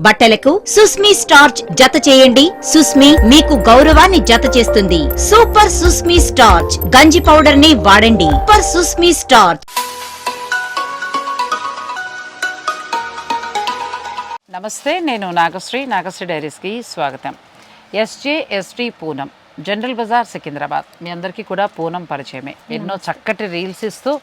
బట్టలకు సుస్మి స్టార్చ్ జత చేయండి. సుస్మి మీకు గౌరవాన్ని జత చేస్తుంది. Super Susmi starch. గంజి పౌడర్ని వాడండి. Super Susmi starch. నమస్తే నేను నాగశ్రీ నాగశ్రీ డైరీస్కి స్వాగతం. SJ ST Poonam general Bazaar Secunderabad. మీ అందరికీ కూడా పూనం పరిచయమే. ఎన్నో చక్కటి రీల్స్ ఇస్తూ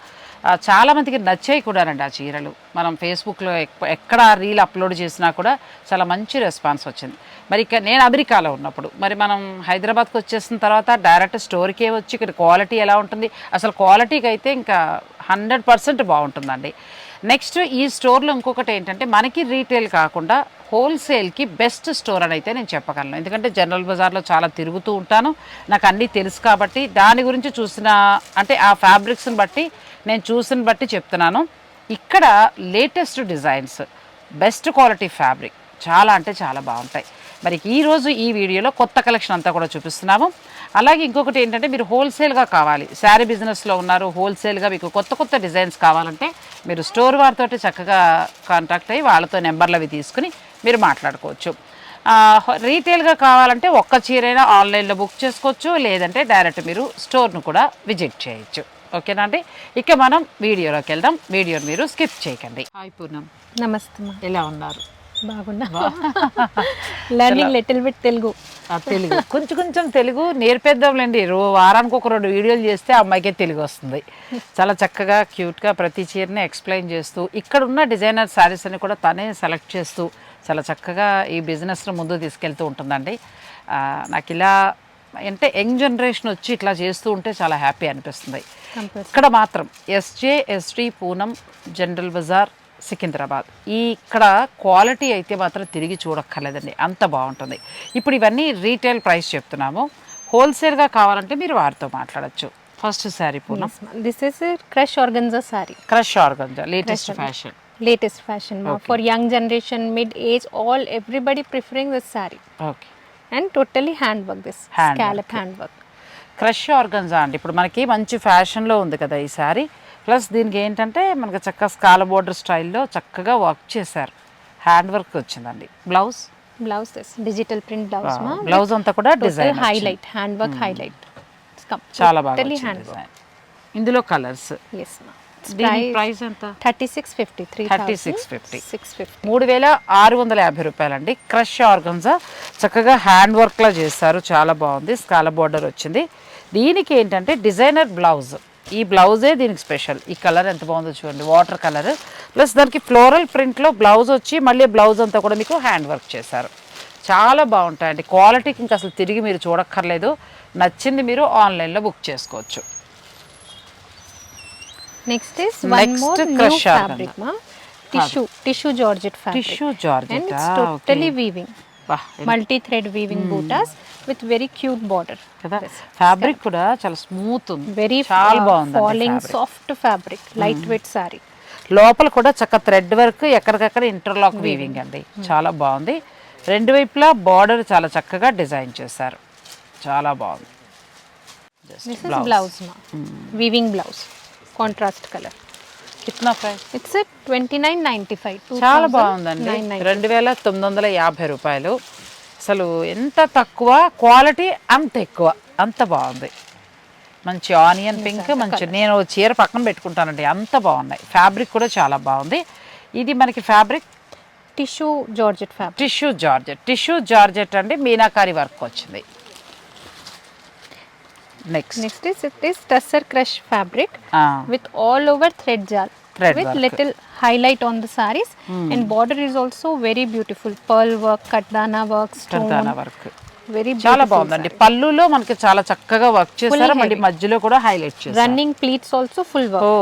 చాలామందికి నచ్చాయి కూడానండి ఆ చీరలు. మనం ఫేస్బుక్లో ఎక్కడ రీల్ అప్లోడ్ చేసినా కూడా చాలా మంచి రెస్పాన్స్ వచ్చింది. మరి ఇక నేను అమెరికాలో ఉన్నప్పుడు మరి మనం హైదరాబాద్కి వచ్చేసిన తర్వాత డైరెక్ట్ స్టోర్కే వచ్చి ఇక్కడ క్వాలిటీ ఎలా ఉంటుంది? అసలు క్వాలిటీకి అయితే ఇంకా హండ్రెడ్ పర్సెంట్ బాగుంటుందండి. నెక్స్ట్ ఈ స్టోర్లో ఇంకొకటి ఏంటంటే మనకి రీటైల్ కాకుండా హోల్సేల్కి బెస్ట్ స్టోర్ అని అయితే నేను చెప్పగలను. ఎందుకంటే జనరల్ బజార్లో చాలా తిరుగుతూ ఉంటాను. నాకు అన్నీ తెలుసు కాబట్టి దాని గురించి చూసిన అంటే ఆ ఫ్యాబ్రిక్స్ని బట్టి నేను చూసిన బట్టి చెప్తున్నాను. ఇక్కడ latest designs best quality fabric చాలా అంటే చాలా బాగుంటాయి. మరి ఈరోజు ఈ వీడియోలో కొత్త కలెక్షన్ అంతా కూడా చూపిస్తున్నాము. అలాగే ఇంకొకటి ఏంటంటే మీరు హోల్సేల్గా కావాలి. శారీ బిజినెస్లో ఉన్నారు హోల్సేల్గా మీకు కొత్త కొత్త డిజైన్స్ కావాలంటే మీరు స్టోర్ వారితో చక్కగా కాంటాక్ట్ అయ్యి వాళ్ళతో నెంబర్లు అవి తీసుకుని మీరు మాట్లాడుకోవచ్చు. రీటైల్గా కావాలంటే ఒక్క చీరైనా ఆన్లైన్లో బుక్ చేసుకోవచ్చు. లేదంటే డైరెక్ట్ మీరు స్టోర్ను కూడా విజిట్ చేయొచ్చు. ఓకేనా అండి ఇక మనం వీడియోలోకి వెళ్దాం. వీడియోని మీరు స్కిప్ చేయకండి. హాయ్ పూర్ణం. నమస్తే ఎలా ఉన్నారు? బాగున్నా. Learning little bit Telugu. ఆ, తెలుగు. కొంచెం కొంచెం తెలుగు నేర్పేద్దాంలేండి. రో వారానికి ఒక రెండు వీడియోలు చేస్తే ఆ అమ్మాయికే తెలుగు వస్తుంది. చాలా చక్కగా క్యూట్గా ప్రతి చీరని ఎక్స్ప్లెయిన్ చేస్తూ ఇక్కడ ఉన్న డిజైనర్ శారీస్ అని కూడా తనే సెలెక్ట్ చేస్తూ చాలా చక్కగా ఈ బిజినెస్ను ముందు తీసుకెళ్తూ ఉంటుందండి. నాకు ఇలా అంటే యంగ్ జనరేషన్ వచ్చి ఇట్లా చేస్తూ ఉంటే చాలా హ్యాపీ అనిపిస్తుంది. ఇక్కడ మాత్రం SJ ST Poonam general Bazaar Secunderabad. ఈ ఇక్కడ క్వాలిటీ అయితే మాత్రం తిరిగి చూడక్కర్లేదండి. అంత బాగుంటుంది. ఇప్పుడు ఇవన్నీ రీటైల్ ప్రైస్ చెప్తున్నాము. హోల్సేల్గా కావాలంటే మీరు వారితో మాట్లాడచ్చు. First sari Poonam. This is crush organza sari crush organza latest fashion latest fashion for young generation mid age all everybody preferring this sari okay and totally hand work this scallop hand work crush organza అండి. ఇప్పుడు మనకి మంచి ఫ్యాషన్లో ఉంది కదా ఈ sari plus దీనికి ఏంటంటే మనకి చక్కగా స్కాల బోర్డర్ స్టైల్లో చక్కగా వర్క్ చేశారు. హ్యాండ్ వర్క్ వచ్చిందండి. Blouse blouse digital print blouse blouse అంతా కూడా design highlight hand work highlight చాలా బాగా. ఇందులో కలర్స్ ఎస్ మా ప్రైస్ ఎంత? Thirty six fifty three 3650. Six fifty. మూడు వేల ఆరు వందల యాభై రూపాయలండి. క్రష్ ఆర్గన్జా చక్కగా హ్యాండ్ వర్క్లా చేస్తారు చాలా బాగుంది. స్కాల బోర్డర్ వచ్చింది. దీనికి ఏంటంటే డిజైనర్ బ్లౌజ్ ఈ బ్లౌజే దీనికి స్పెషల్ ఈ కలర్ ఎంత బాగుందో చూడండి. వాటర్ కలర్ ప్లస్ దానికి ఫ్లోరల్ ప్రింట్లో బ్లౌజ్ వచ్చి మళ్ళీ బ్లౌజ్ అంతా కూడా మీకు హ్యాండ్ వర్క్ చేశారు. చాలా బాగుంటాయండి. క్వాలిటీకి ఇంకా అసలు తిరిగి మీరు చూడక్కర్లేదు. నచ్చింది మీరు ఆన్లైన్లో బుక్ చేసుకోవచ్చు. Next is one more new. Fabric మా tissue tissue georgette fabric tissue georgette totally weaving multi thread weaving Hmm. bootas with very cute border కదా ఫ్యాబ్రిక్ కూడా చాలా స్మూత్ ఉంది very చాలా uh, బాగుంది falling soft fabric light weight saree లోపల కూడా చక్క థ్రెడ్ వర్క్ ఎక్కడికక్కడ ఇంటర్లాక్ వీవింగ్ అండి చాలా బాగుంది రెండు వైపులా బార్డర్ చాలా చక్కగా డిజైన్ చేశారు చాలా బాగుంది this is blouse color. కిतना ప్రైస్ it's a 2995 చాలా బాగుందండి. రెండు వేల తొమ్మిది వందల యాభై రూపాయలు. అసలు ఎంత తక్కువ క్వాలిటీ అంత ఎక్కువ. అంత బాగుంది. మంచి ఆనియన్ పింక్ మంచి నేను చీర పక్కన పెట్టుకుంటానండి. అంత బాగున్నాయి. ఫ్యాబ్రిక్ కూడా చాలా బాగుంది. ఇది మనకి fabric tissue georgette fabric. Tissue georgette tissue georgette అండి. మీనాకారి వర్క్ వచ్చింది. Next is it is tussar crush fabric with all over thread jal Thread with little highlight on the sarees and border is also very beautiful pearl work katdana work stone work very చాలా బాగుందండి పళ్ళులో మనకి చాలా చక్కగా work చేశారు మళ్ళీ మధ్యలో కూడా హైలైట్ చేశారు running pleats also full work ఓ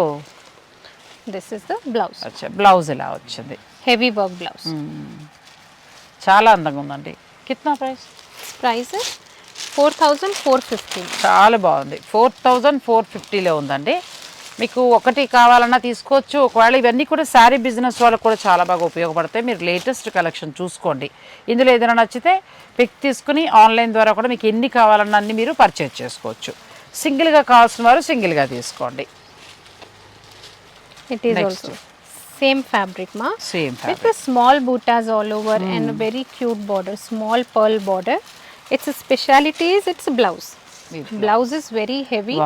this is the blouse అచ్చా బ్లౌజ్ ఇలా వచ్చింది heavy work blouse చాలా అందంగా ఉందండి కిత్నా ప్రైస్ price is 4450 చాలా బాగుంది. ఫోర్ థౌజండ్ ఫోర్ ఫిఫ్టీలో ఉందండి. మీకు ఒకటి కావాలన్నా తీసుకోవచ్చు. ఒకవేళ ఇవన్నీ కూడా శారీ బిజినెస్ వాళ్ళకి కూడా చాలా బాగా ఉపయోగపడతాయి. మీరు లేటెస్ట్ కలెక్షన్ చూసుకోండి. ఇందులో ఏదైనా నచ్చితే పిక్ తీసుకుని ఆన్లైన్ ద్వారా కూడా మీకు ఎన్ని కావాలన్నా అన్ని మీరు పర్చేజ్ చేసుకోవచ్చు. సింగిల్గా కావాల్సిన వారు సింగిల్గా తీసుకోండి. Is Next. also Same fabric, ma. Same With the small buttas all over and a very cute border, small it's speciality it's blouse blouse is very heavy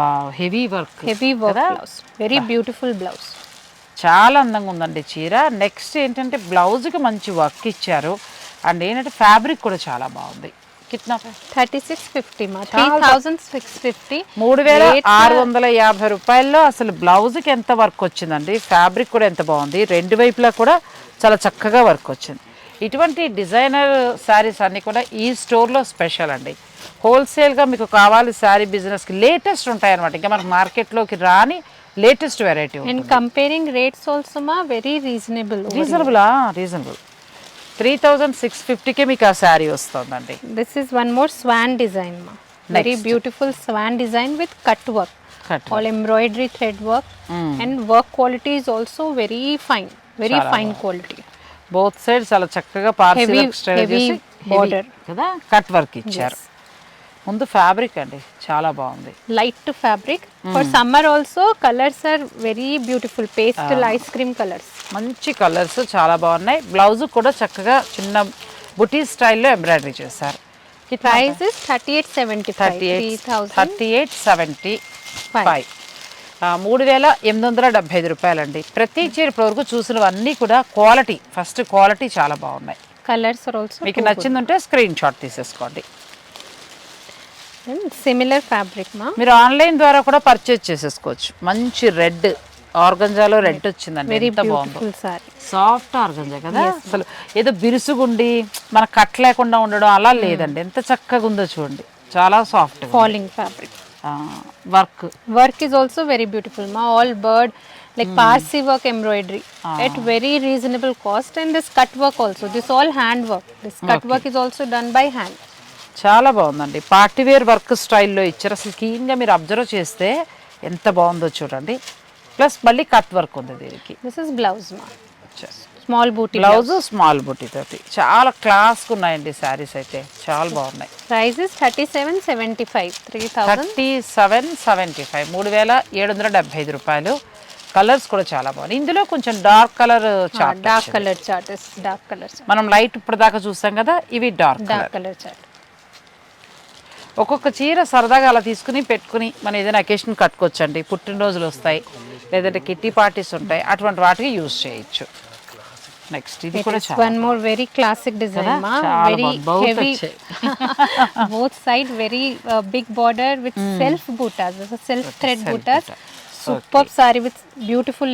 heavy work heavy work very beautiful blouse చాలా అందంగా ఉందండి చీర. Next ఏంటంటే బ్లౌజ్కి మంచి work ఇచ్చారు. And ఏంటంటే fabric కూడా చాలా బాగుంది. కిట్నా థర్టీ సిక్స్ ఫిఫ్టీ మా త్రీ థౌజండ్ సిక్స్ ఫిఫ్టీ. మూడు వేల ఆరు వందల యాభై రూపాయల్లో అసలు బ్లౌజ్కి ఎంత వర్క్ వచ్చిందండి? ఫ్యాబ్రిక్ కూడా ఎంత బాగుంది? రెండు వైపులా కూడా చాలా చక్కగా వర్క్ వచ్చింది. ఇటువంటి డిజైనర్ శారీస్ అన్నీ కూడా ఈ స్టోర్లో స్పెషల్ అండి. హోల్సేల్గా మీకు కావాలి శారీ బిజినెస్కి లేటెస్ట్ ఉంటాయి అనమాట ఇంకా మనకు మార్కెట్లోకి రాని latest variety and comparing rates also very reasonable reasonable reasonable three thousand six fifty K మీకు ఆ శారీ వస్తుందండి. This is one more swan design very beautiful swan design with cut work all embroidery thread work and work quality is also very fine very fine quality both side చాలా చక్కగా Parsi border. heavy కదా cut work ఇచ్చారు ముందు fabric అండి చాలా బాగుంది Light fabric. For summer also, colors are very beautiful. Pastel ice cream colors. మంచి colours చాలా బాగున్నాయి బ్లౌజ్ కూడా చక్కగా చిన్న బుటీ స్టైల్లో ఎంబ్రాయిడరీ చేశారు Price is 3875. Thirty eight 3000. Thirty eight seventy. Five మూడు వేల ఎనిమిది వందల డెబ్బై ఐదు రూపాయలండి. ప్రతి చీర ఇప్పటివరకు చూసినవన్నీ కూడా క్వాలిటీ ఫస్ట్ క్వాలిటీ చాలా బాగున్నాయి. Are also మీకు. నచ్చింది ఉంటే స్క్రీన్ షాట్ తీసేసుకోండి. Similar fabric, ma. మీరు ఆన్లైన్ ద్వారా కూడా పర్చేజ్ చేసేసుకోవచ్చు. మంచి రెడ్ ఆర్గంజాలో రెడ్ వచ్చిందండి. ఎంత బాగుందో. సాఫ్ట్ ఆర్గంజా కదా? అసలు ఏదో బిరుసుగుండి మన కట్ లేకుండా ఉండడం అలా లేదండి. ఎంత చక్కగా ఉందో చూడండి. చాలా soft Falling fabric. Work work is also very beautiful మా all bird like Parsi work embroidery at very reasonable cost and this cut work also this all hand work this cut work is also done by hand చాలా బాగుందండి. Party wear work స్టైల్లో ఇచ్చారు. అసలు క్లీన్గా మీరు observe చేస్తే ఎంత బాగుందో చూడండి. ప్లస్ మళ్ళీ కట్ వర్క్ ఉంది దీనికి. మిస్ ఇస్ బ్లౌజ్ మా చెస్ small booty blouse small buti తోటి. చాలా క్లాస్గా ఉన్నాయండి శారీస్ అయితే. చాలా బాగున్నాయి. price is 3775 3000 thirty seven seventy five మూడు వేల ఏడు వందల డెబ్బై ఐదు రూపాయలు. కలర్స్ కూడా చాలా బాగున్నాయి. ఇందులో కొంచెం dark colour chart color chart is dark color chart మనం లైట్ ఇప్పుడు దాకా చూసాం కదా ఇవి డార్క్ dark color chart ఒక్కొక్క చీర సరదాగా అలా తీసుకుని పెట్టుకుని మనం ఏదైనా అకేషన్ కట్టుకోవచ్చండి. పుట్టినరోజులు వస్తాయి. లేదంటే కిట్టి పార్టీస్ ఉంటాయి. అటువంటి వాటికి యూజ్ చేయొచ్చు. నెక్స్ట్ ఇది కూడా చాలా one more very classic design కదా? ma చాలా very బాగుంది. Both heavy వచ్చాయి. both side very uh, big border with self buttas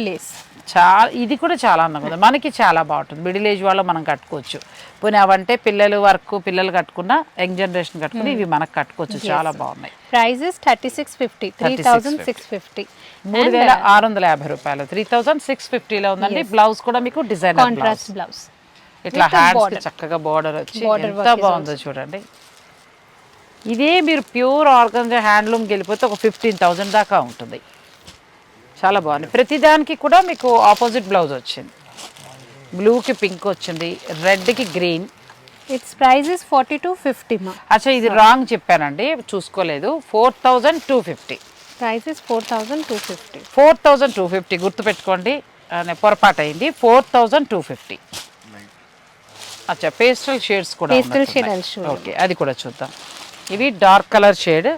this చాలా ఇది కూడా చాలా అందంగా ఉంది. మనకి చాలా బాగుంటుంది. మిడిల్ ఏజ్ వాళ్ళు మనం కట్టుకోవచ్చు. పోనీ అవంటే పిల్లలు వర్క్ పిల్లలు కట్టుకున్న యంగ్ జనరేషన్ కట్టుకుని ఇవి మనకు కట్టుకోవచ్చు. చాలా బాగున్నాయి. Price is 3650 3650 మూడు వేల ఆరు వందల యాభై రూపాయలు. త్రీ థౌజండ్ సిక్స్ ఫిఫ్టీలో ఉందండి. బ్లౌజ్ కూడా మీకు డిజైన్ contrast blouse. ఇట్లా హ్యాండ్స్. చక్కగా బార్డర్ వచ్చి ఎంత బాగుందో చూడండి. ఇదే మీరు ప్యూర్ ఆర్గంజా హ్యాండ్లూమ్కి వెళ్ళిపోతే ఒక ఫిఫ్టీన్ థౌజండ్ దాకా ఉంటుంది. చాలా బాగుంది. ప్రతిదానికి కూడా మీకు ఆపోజిట్ బ్లౌజ్ వచ్చింది. బ్లూకి పింక్ వచ్చింది రెడ్కి green its price is 4250 ma అచ్చా ఇది రాంగ్ చెప్పానండి చూసుకోలేదు. Four thousand two fifty is 4250 four thousand two fifty గుర్తుపెట్టుకోండి. ఆ, నేను పొరపాటు అయింది ఫోర్ థౌజండ్ టూ ఫిఫ్టీ అచ్చా పేస్టల్ షేడ్స్ కూడా show you. ఓకే అది కూడా చూద్దాం. ఇవి డార్క్ కలర్ షేడ్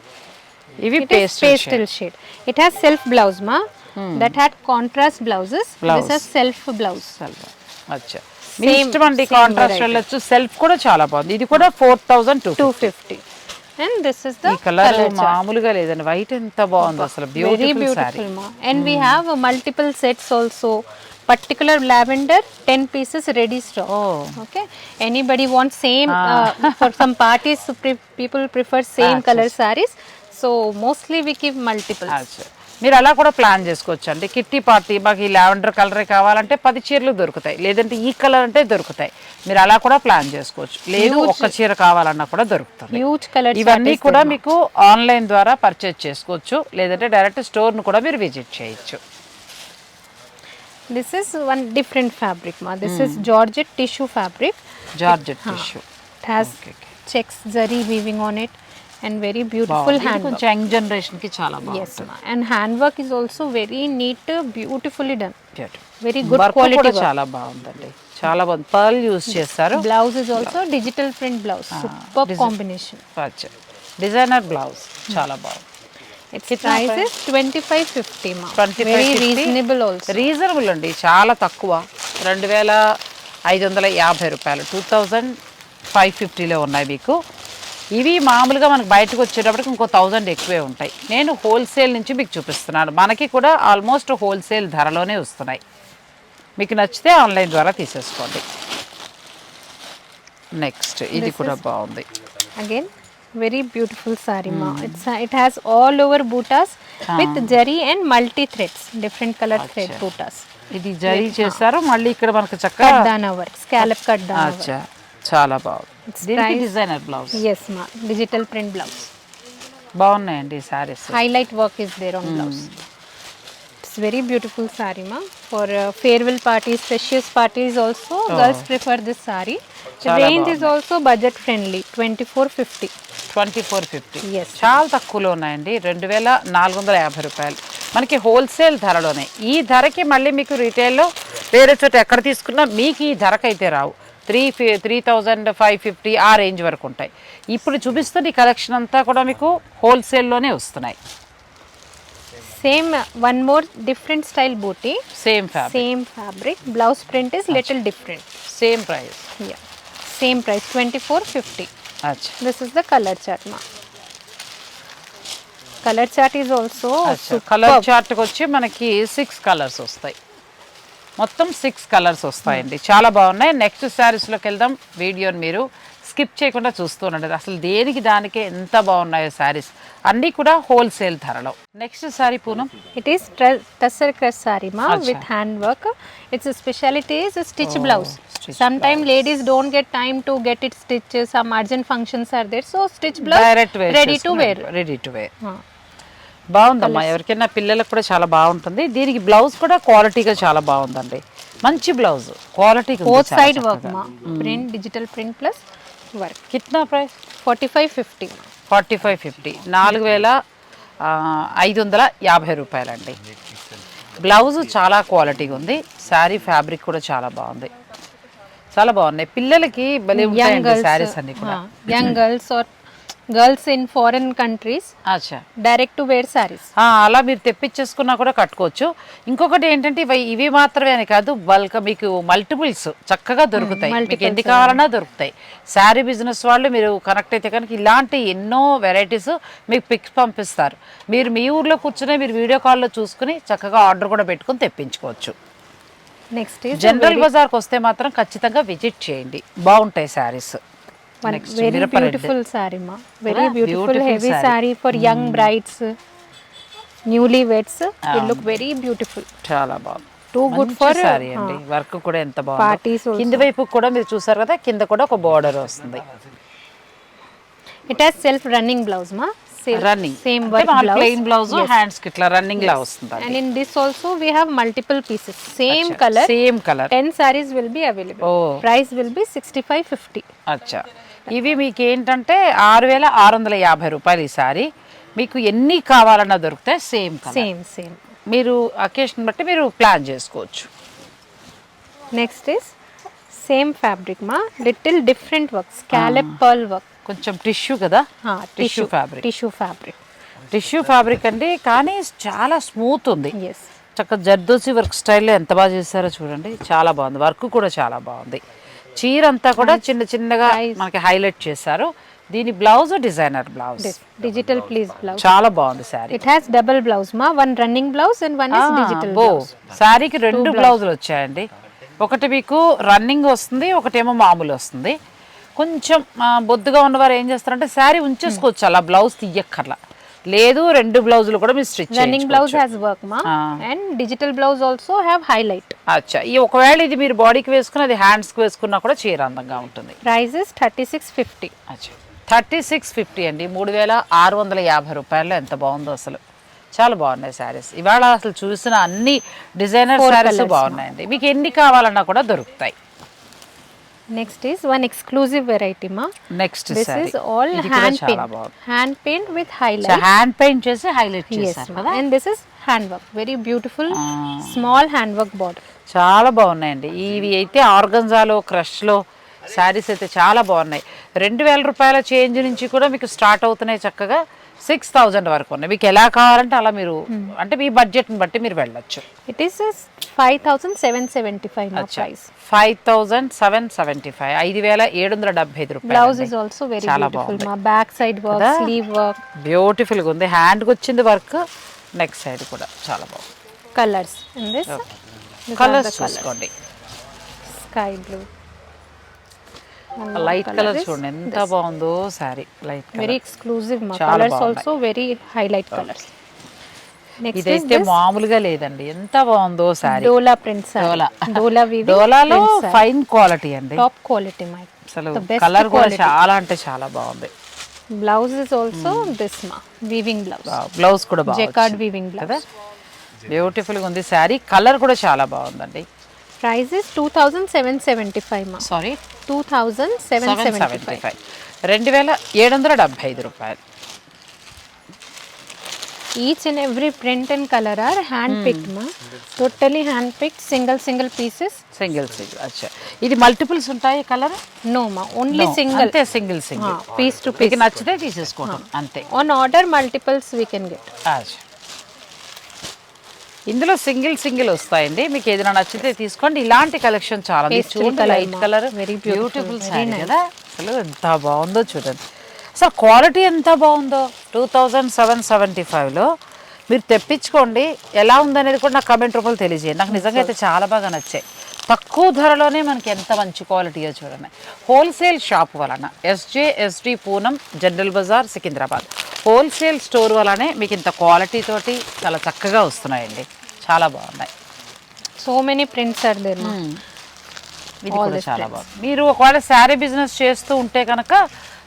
ఇవి pastel pastel shade. it has self blouse had contrast blouses Blouse. this has self blouse అచ్చా మీ ఇష్టం అండి కాంట్రాస్ట్. వెళ్ళొచ్చు సెల్ఫ్ కూడా చాలా బాగుంది ఇది కూడా four thousand two 250 and this is the ఈ కలర్ మామూలుగా లేదండి వైట్ ఎంత బాగుందో అసలు beautiful sari beautiful ma and we have uh, multiple sets also particular lavender 10 pieces ready stock Oh. okay anybody wants same uh, for some parties pre- people prefer same Ah, color sarees so mostly we give multiples అచ్చా. మీరు అలా కూడా plan చేసుకోవచ్చు అండి kitty party మాకు ఈ lavender కలరే కావాలంటే పది చీరలు దొరుకుతాయి. లేదంటే ఈ కలర్ అంటే దొరుకుతాయి. మీరు అలా కూడా ప్లాన్ చేసుకోవచ్చు. లేదు ఒక్క చీర కావాలన్నా కూడా దొరుకుతుంది. Color chart ఇవన్నీ కూడా. మీకు ఆన్లైన్ ద్వారా పర్చేజ్ చేసుకోవచ్చు. లేదంటే డైరెక్ట్ స్టోర్ను కూడా మీరు విజిట్ చేయొచ్చు. This is one different fabric ma. This is georgette tissue fabric. Georgette tissue it has Okay, okay. checks zari and very beautiful hand young జనరేషన్కి చాలా yes and hand work is also very neat beautifully done very good quality చాలా బాగుందండి. చాలా బాగుంది. Pearl use చేస్తారు blouse is also digital print blouse super combination designer blouse చాలా బాగుంది reasonable అండి. చాలా తక్కువ. రెండు వేల ఐదు వందల యాభై రూపాయలు. టూ థౌజండ్ ఫైవ్ ఫిఫ్టీలో ఉన్నాయి మీకు. ఇవి మామూలుగా మనకు బయటకు వచ్చేటప్పటికి ఇంకో థౌజండ్ ఎక్కువే ఉంటాయి. నేను హోల్సేల్ నుంచి మీకు చూపిస్తున్నాను. మనకి కూడా ఆల్మోస్ట్ హోల్సేల్ ధరలోనే వస్తున్నాయి. మీకు నచ్చితే ఆన్లైన్ ద్వారా తీసేసుకోండి. నెక్స్ట్ ఇది కూడా బాగుంది. Again, very beautiful sari ma. It's it has all over bootas with zari and multi threads, different color thread bootas. ఇది జరీ చేశారు మళ్ళీ ఇక్కడ మనకు చక్కగా scallop kaddana work. అచ్చా చాలా బాగుంది. మా డిజిటల్ ప్రింట్ బ్లౌజ్ బాగున్నాయండి saris highlight work is there on it's very beautiful sari మా for farewell parties freshers parties also girls prefer this sari range is also budget friendly twenty four fifty twenty four fifty yes చాలా తక్కువలో ఉన్నాయండి. రెండు వేల నాలుగు వందల యాభై రూపాయలు. మనకి హోల్సేల్ ధరలోనే. ఈ ధరకి మళ్ళీ మీకు రీటైల్లో వేరే చోట ఎక్కడ తీసుకున్నా మీకు ఈ ధరకైతే రావు. త్రీ ఫి త్రీ థౌజండ్ ఫైవ్ ఫిఫ్టీ ఆ రేంజ్ వరకు ఉంటాయి. ఇప్పుడు చూపిస్తుంది ఈ కలెక్షన్ అంతా కూడా మీకు హోల్సేల్లోనే వస్తున్నాయి. Same one more different style buti same fabric same fabric blouse print is little different same price same price twenty four fifty అచ్చా this is the colour chart మా colour chart is also colour చార్ట్కి వచ్చి మనకి six colours వస్తాయి. మొత్తం six colours వస్తాయండి. చాలా బాగున్నాయి. Next శారీస్లోకి వెళ్దాం. వీడియోని మీరు స్కిప్ చేయకుండా చూస్తూ ఉండండి. అసలు దేనికి దానికే ఎంత బాగున్నాయో శారీస్ అన్నీ కూడా హోల్సేల్ ధరలో. Next sari Poonam. It is tussar cress sari మా with hand work it's speciality stitch blouse some time ladies don't get time to get it stitch some urgent functions or so stitch blouse ready to wear ready to wear బాగుందమ్మా. ఎవరికైనా పిల్లలకు కూడా చాలా బాగుంటుంది. దీనికి blouse కూడా క్వాలిటీగా చాలా బాగుందండి. మంచి blouse. Quality side work ma. Print, digital print plus work. కిట్నా price? 4550 ma. Forty five fifty. నాలుగు వేల ఐదు వందల యాభై రూపాయలండి. బ్లౌజ్ చాలా క్వాలిటీగా ఉంది. శారీ ఫ్యాబ్రిక్ కూడా చాలా బాగుంది. చాలా బాగున్నాయి. పిల్లలకి భలే ఉంటాయండి శారీస్ అన్ని కూడా. uh, young girls girls in foreign countries అచ్చా. to wear sarees. ఆ, అలా మీరు తెప్పించేసుకున్నా కూడా కట్టుకోవచ్చు. ఇంకొకటి ఏంటంటే ఇవి ఇవి మాత్రమే అని కాదు బల్క్ మీకు మల్టిపుల్స్ చక్కగా దొరుకుతాయి. మీకు ఎన్ని కావాలన్నా దొరుకుతాయి. శారీ బిజినెస్ వాళ్ళు మీరు కనెక్ట్ అయితే కనుక ఇలాంటి ఎన్నో వెరైటీస్ మీకు పిక్స్ పంపిస్తారు. మీరు మీ ఊర్లో కూర్చునే మీరు వీడియో కాల్లో చూసుకుని చక్కగా ఆర్డర్ కూడా పెట్టుకుని తెప్పించుకోవచ్చు. A జనరల్ బజార్కి వస్తే మాత్రం ఖచ్చితంగా విజిట్ చేయండి. బాగుంటాయి saris. Very Ah, beautiful, beautiful heavy saree. saree for young brides, newly weds. It look very beautiful. చాలా బాగుంది good మంచి for, సారీ అండి వర్క్ కూడా ఎంత బాగుంది. కింది వైపు కూడా మీరు చూసారు కదా కింద కూడా ఒక బోర్డర్ వస్తుంది has self running blouse ma. Self, running work blouse. Plain blouse హ్యాండ్స్కి ఇట్లా రన్నింగ్ లా వస్తుంది And in this also we have multiple pieces. Same color. Same colour 10 sarees will be available. Oh. Price will be 6550. అచ్చా ఇవి మీకు ఏంటంటే ఆరు వేల ఆరు వందల యాభై రూపాయలు ఈ సారీ మీకు ఎన్ని కావాలన్నా దొరుకుతాయి సేమ్ Same, same. మీరు అకేషన్ బట్టి మీరు ప్లాన్ చేసుకోవచ్చు Next is same fabric ma. Little different work. Scallop pearl work. కొంచెం టిష్యూ కదా tissue fabric Tissue fabric. Tissue fabric అండి కానీ చాలా స్మూత్ ఉంది. చక్కగా జర్దోసి వర్క్ స్టైల్లో ఎంత బాగా చేశారో చూడండి చాలా బాగుంది వర్క్ కూడా చాలా బాగుంది చీర అంతా కూడా చిన్న చిన్నగా మనకి హైలైట్ చేశారు. దీని blouse designer blouse. Digital please blouse. చాలా బాగుంది sari. It has double blouse ma. One running blouse and one is digital బో. blouse. శారీకి రెండు బ్లౌజులు వచ్చాయండి. ఒకటి మీకు రన్నింగ్ వస్తుంది ఒకటేమో మామూలు వస్తుంది. కొంచెం బొద్దుగా ఉన్నవారు ఏం చేస్తారంటే శారీ ఉంచేసుకోవచ్చు అలా బ్లౌజ్ తీయక్కర్లా. లేదు రెండు బ్లౌజులు కూడా మీరు stitch Running blouse has work ma. And digital blouse also have highlight. అచ్చా. ఈ ఒకవేళ ఇది మీరు బాడీకి వేసుకుని అది హ్యాండ్స్కి వేసుకున్నా కూడా చీర అందంగా ఉంటుంది. Price is 3650. అచ్చా. థర్టీ సిక్స్ ఫిఫ్టీ అండి. మూడు వేల ఆరు వందల యాభై రూపాయల్లో ఎంత బాగుందో అసలు. చాలా బాగున్నాయి శారీస్ ఇవాళ అసలు చూసిన అన్ని డిజైనర్ శారీస్ బాగున్నాయండి. మీకు ఎన్ని కావాలన్నా కూడా దొరుకుతాయి. Next is one exclusive variety మా next this is all hand paint hand paint with highlight hand paint చేసి హైలైట్ చేశారు కదా? And this is hand work very beautiful small hand work border చాలా బాగున్నాయండి. ఇవి అయితే ఆర్గంజాలో క్రష్లో శారీస్ అయితే చాలా బాగున్నాయి. రెండు వేల రూపాయల చేంజ్ నుంచి కూడా మీకు స్టార్ట్ అవుతున్నాయి చక్కగా. సిక్స్ థౌజండ్ వరకు ఉన్నాయి. మీకు ఎలా కావాలంటే అలా మీరు అంటే మీ బడ్జెట్ని బట్టి మీరు వెళ్ళొచ్చు. It is a 5775 no price. Five thousand seven seventy five ఐదు వేల ఏడు వందల డెబ్బై ఐదు రూపాయలు is also very చాలా beautiful. బాగుంది. side work కదా? sleeve work. బ్యూటిఫుల్గా ఉంది. హ్యాండ్కి వచ్చింది వర్క్ నెక్ సైడ్ కూడా చాలా బాగుంది. Colours colours. చూసుకోండి. One more లైట్ కలర్ చూడండి ఎంత బాగుందో sari light very exclusive colours also very highlight colours ఇదైతే మామూలుగా లేదండి ఎంత బాగుందో సారీ డోలా ప్రింట్స్ డోలా. డోలా డోలాలో ఫైన్ క్వాలిటీ అండి. టాప్ క్వాలిటీ మై అసలు కలర్ కూడా చాలా అంటే చాలా బాగుంది. బ్లౌజ్ ఇస్ ఆల్సో దిస్ మా వీవింగ్ బ్లౌజ్ బ్లౌజ్ కూడా బాగుంది జెకార్డ్ వీవింగ్ బ్లౌజ్ బ్యూటిఫుల్గా ఉంది. సారీ కలర్ కూడా చాలా బాగుందండి. Price is 2775 ma sorry 2775 seven seventy five రెండు వేల ఏడు వందల డెబ్బై ఐదు రూపాయలు each and every print and color are hand picked ma totally hand picked single single pieces single single అచ్చా ఇది మల్టిపుల్స్ ఉంటాయి colour no ma only single అంతే single single Ah, piece to మీకు piece నచ్చితే అంతే on order multiples we can get అచ్చా ఇందులో single single వస్తాయండి. మీకు ఏదైనా నచ్చితే తీసుకోండి. ఇలాంటి కలెక్షన్ చాలా చూడండి light. Colour beautiful, beautiful sari. కదా. అసలు ఎంత బాగుందో చూడండి. అసలు క్వాలిటీ ఎంత బాగుందో. టూ థౌజండ్ సెవెన్ సెవెంటీ ఫైవ్లో మీరు తెప్పించుకోండి. ఎలా ఉందనేది కూడా నాకు కమెంట్ రూపంలో తెలియజేయండి. నాకు నిజంగా అయితే చాలా బాగా నచ్చాయి. తక్కువ ధరలోనే మనకి ఎంత మంచి క్వాలిటీయో చూడండి హోల్సేల్ షాప్ వలన S J S D Poonam general Bazaar Secunderabad wholesale store వలనే మీకు ఇంత క్వాలిటీ తోటి చాలా చక్కగా వస్తున్నాయండి. చాలా బాగున్నాయి. There ma ఇది కూడా చాలా బాగుంది. మీరు ఒకవేళ శారీ బిజినెస్ చేస్తూ ఉంటే కనుక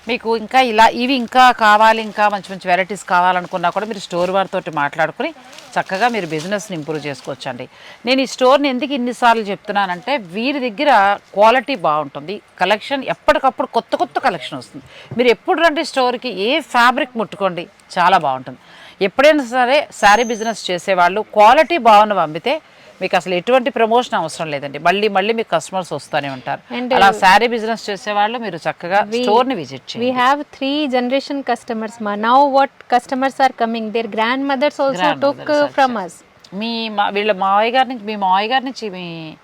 మీకు ఇంకా ఇలా ఇవి ఇంకా కావాలి ఇంకా మంచి మంచి వెరైటీస్ కావాలనుకున్నా కూడా మీరు స్టోర్ వారితో మాట్లాడుకుని చక్కగా మీరు బిజినెస్ని ఇంప్రూవ్ చేసుకోవచ్చండి. నేను ఈ స్టోర్ని ఎందుకు ఇన్నిసార్లు చెప్తున్నానంటే వీరి దగ్గర క్వాలిటీ బాగుంటుంది. కలెక్షన్ ఎప్పటికప్పుడు కొత్త కొత్త కలెక్షన్ వస్తుంది. మీరు ఎప్పుడు రండి స్టోర్కి ఏ ఫ్యాబ్రిక్ ముట్టుకోండి చాలా బాగుంటుంది. ఎప్పుడైనా సరే శారీ బిజినెస్ చేసేవాళ్ళు క్వాలిటీ బాగున్న పంపితే మీకు అసలు ఎటువంటి ప్రమోషన్ అవసరం లేదండి. మళ్ళీ మళ్ళీ మీకు కస్టమర్స్ వస్తూనే ఉంటారు. అలా శారీ బిజినెస్ చేసేవాళ్ళు మీరు చక్కగా స్టోర్ని విజిట్ చేయండి. have three generation customers ma. Now what customers are coming? Their grandmothers also took uh, from us. మీ మా- వీళ్ళ మావయ్య గారి నుంచి మీ మావయ్య గారి నుంచి మీ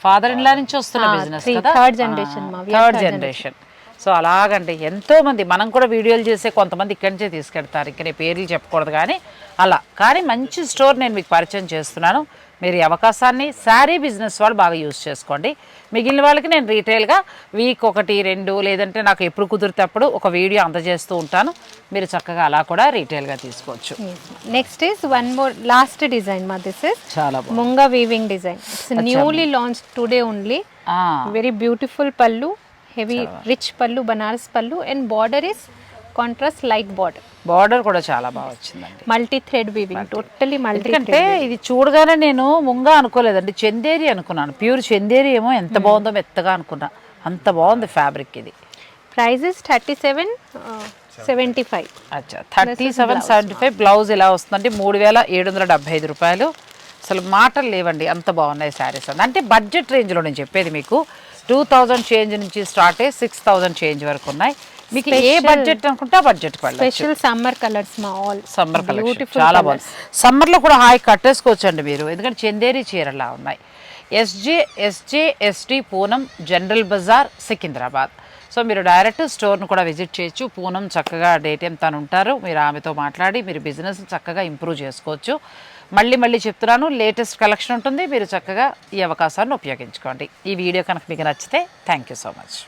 ఫాదర్ ఇన్ లా నుంచి వస్తున్న Ah, బిజినెస్ three- కదా? మా. We are third generation so అలాగండి. ఎంతో మంది మనం కూడా వీడియోలు చేసే కొంతమంది ఇక్కడి నుంచే తీసుకెళ్తారు. ఇక్కడ పేర్లు చెప్పకూడదు కానీ అలా. కానీ మంచి స్టోర్ నేను మీకు పరిచయం చేస్తున్నాను. మీరు అవకాశాన్ని శారీ బిజినెస్ వాళ్ళు బాగా యూజ్ చేసుకోండి. మిగిలిన వాళ్ళకి నేను రీటైల్గా వీక్ ఒకటి రెండు లేదంటే నాకు ఎప్పుడు కుదిరితేప్పుడు ఒక వీడియో అందజేస్తూ ఉంటాను. మీరు చక్కగా అలా కూడా రీటైల్గా తీసుకోవచ్చు. Next is one more last design మా దిస్ చాలా munga weaving design newly launch today only very beautiful pallu heavy rich pallu Banaras pallu and border is contrast light border. Border కూడా చాలా బాగా వచ్చిందండి. Multi thread weaving totally multi ఎందుకంటే ఇది చూడగానే నేను ముంగా అనుకోలేదండి. చందేరి అనుకున్నాను. ప్యూర్ చందేరి ఏమో ఎంత బాగుందో మెత్తగా అనుకున్నా. అంత బాగుంది ఫ్యాబ్రిక్ ఇది. Price is 37 uh, 75 అచ్చా. Thirty seven seventy five blouse ఇలా వస్తుందంటే మూడు వేల ఏడు వందల డెబ్బై ఐదు రూపాయలు. అసలు మాటలు లేవండి. అంత బాగున్నాయి శారీస్ అంటే బడ్జెట్ రేంజ్లో నేను చెప్పేది మీకు. టూ థౌజండ్ చేంజ్ నుంచి స్టార్ట్ అయ్యి సిక్స్ థౌజండ్ చేంజ్ వరకు ఉన్నాయి. మీకు ఏ బడ్జెట్ అనుకుంటే ఆ బడ్జెట్కి వెళ్ళచ్చు. Special summer colors ma all. Summer beautiful చాలా. బాగుంది. సమ్మర్లో కూడా హాయి కట్టేసుకోవచ్చండి మీరు. ఎందుకంటే చందేరి చీరలా ఉన్నాయి. S J S J S T Poonam general Bazaar Secunderabad. So మీరు డైరెక్ట్ స్టోర్ను కూడా విజిట్ చేయొచ్చు. పూనం చక్కగా డే టైం తను ఉంటారు. మీరు ఆమెతో మాట్లాడి మీరు బిజినెస్ చక్కగా ఇంప్రూవ్ చేసుకోవచ్చు. మళ్ళీ మళ్ళీ చెప్తున్నాను లేటెస్ట్ కలెక్షన్ ఉంటుంది. మీరు చక్కగా ఈ అవకాశాన్ని ఉపయోగించుకోండి. ఈ వీడియో కనుక మీకు నచ్చితే థ్యాంక్ యూ సో మచ్